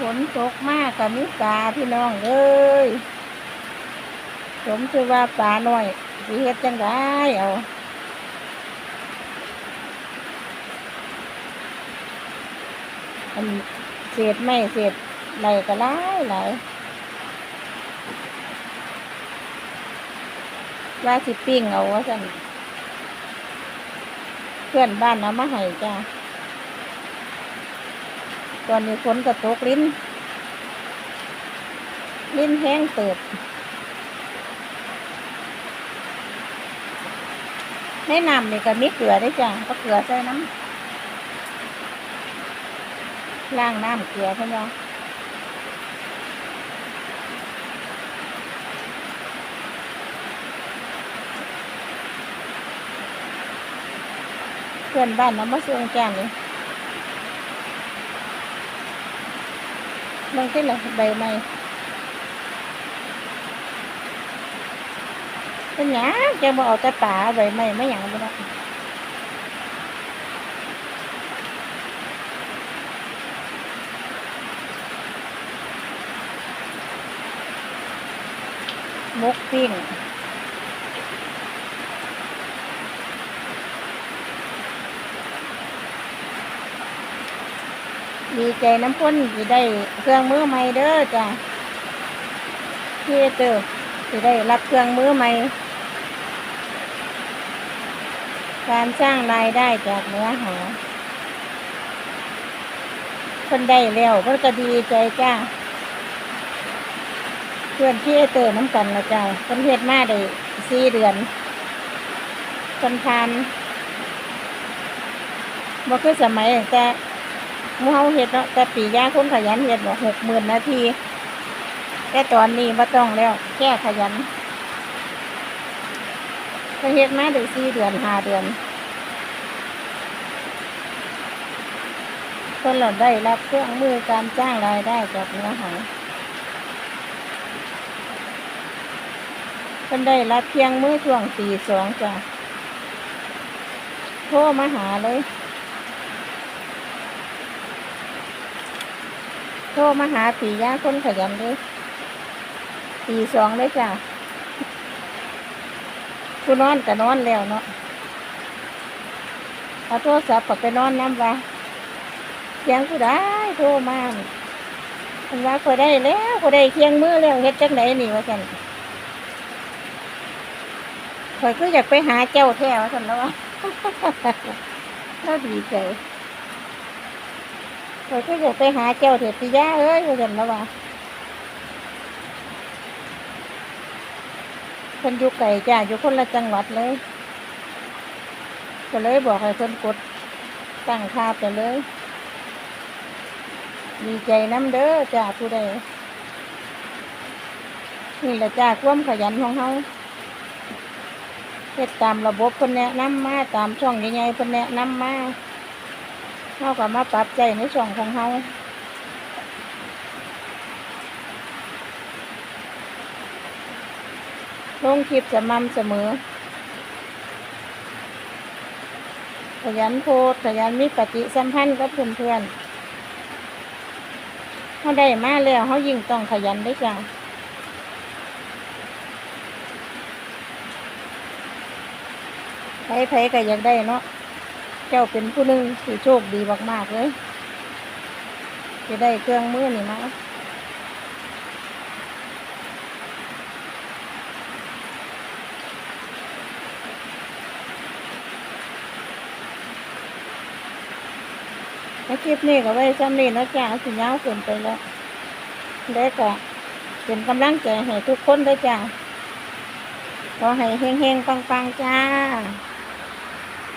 ฝนตกมากกับมิกาพี่น้องเอ้ยสมชื่อว่าปลาหน่อยสิเฮ็ดจังได้เอาอันเศษไม่เศษไหลก็หลายหลว่าสิปิ้งเอาว่าสันเพื่อนบ้านเอามาให้จ้า ตอนนี้ฝนกระตกลิ้น ลิ้นแห้งเติบ ในน้ำนี่ก็มีเกลือได้จ้ะก็เกลือใส่น้ำล้างน้ำเกลือเพื่อนว่าเพื่อนบ้านเอามาส่งแจ้งเลยมันก็เลย ใบไม้เป็นหยังจะมาเอาแต่ป่าใบไม้ไม่หยังบ่ไมีใจน้ำพ่นที่ได้เครื่องมือใหม่เด้อจ้ะพี่เตอร์ที่ได้รับเครื่องมือใหม่ การสร้างรายได้จากเนื้อหาคนได้แล้วก็จะดีใจจ้าเพื่อนพี่เตอร์น้ำกันละจ้าคนเฮ็ดมาได้สี่เดือนคนทานบ่คือสมัยแต่ มูเฮาเฮ็ดเนาะแต่ปีย่าคนขยันเฮ็ดบอกหกหมื่นนาทีแต่ตอนนี้บ่ต้องแล้วแค่ขยันก็เฮ็ดมาได้สี่เดือนห้าเดือนคนเราได้รับเครื่องมือการจ้างรายได้จากเนื้อหาคนได้รับเพียงมือช่วงตีสองจ้ะโทรมาหาเลย ทรมาหาปีย่าคนขยันเลยตีสองเลยจ้ะกูนอนก็นอนแล้วเนาะเอาโทรศัพท์ก็ไปนอนน้ำว่าเสียงกูได้โทรมามันว่าก็ได้แล้วก็ได้เคียงมือแล้วเฮ็ดจังไหนนี่ว่าสันข่อยก็อยากไปหาเจ้าแท้ว่าสันแล้ววะน่าดีใจ เราก็อยากไปหาเจ้าเถิดปิยาเอ้ยว่าเห็นแล้วว่าคนอยู่ไก่จ้าอยู่คนละจังหวัดเลย ก็เลยบอกให้คนกดตั้งค่าไปเลย ดีใจน้ำเด้อจ้าผู้ใดนี่แหละจ้าความขยันของเขาเฮ็ดตามระบบคนแนะนำมาตามช่องใหญ่ๆคนแนะนำมา เขาก็มาปรับใจในช่องของเขาลงคลิปสม่ำเสมอ ขยันโพสขยันมีปฏิสัมพันธ์กับเพื่อนๆเขาได้มาแล้วเขายิ่งต้องขยันได้จ้ะไผๆก็อยากได้เนาะ เจ้าเป็นผู้หนึ่งที่โชคดีมากๆเลยจะได้เครื่องมือนี่มาในคลิปนี้ก็ไว้ซ้ำนี้นะจ้าสิยาวเกินไปแล้วแล้วก็เป็นกำลังใจให้ทุกคนด้วยจ้าขอให้เฮงๆปังๆจ้า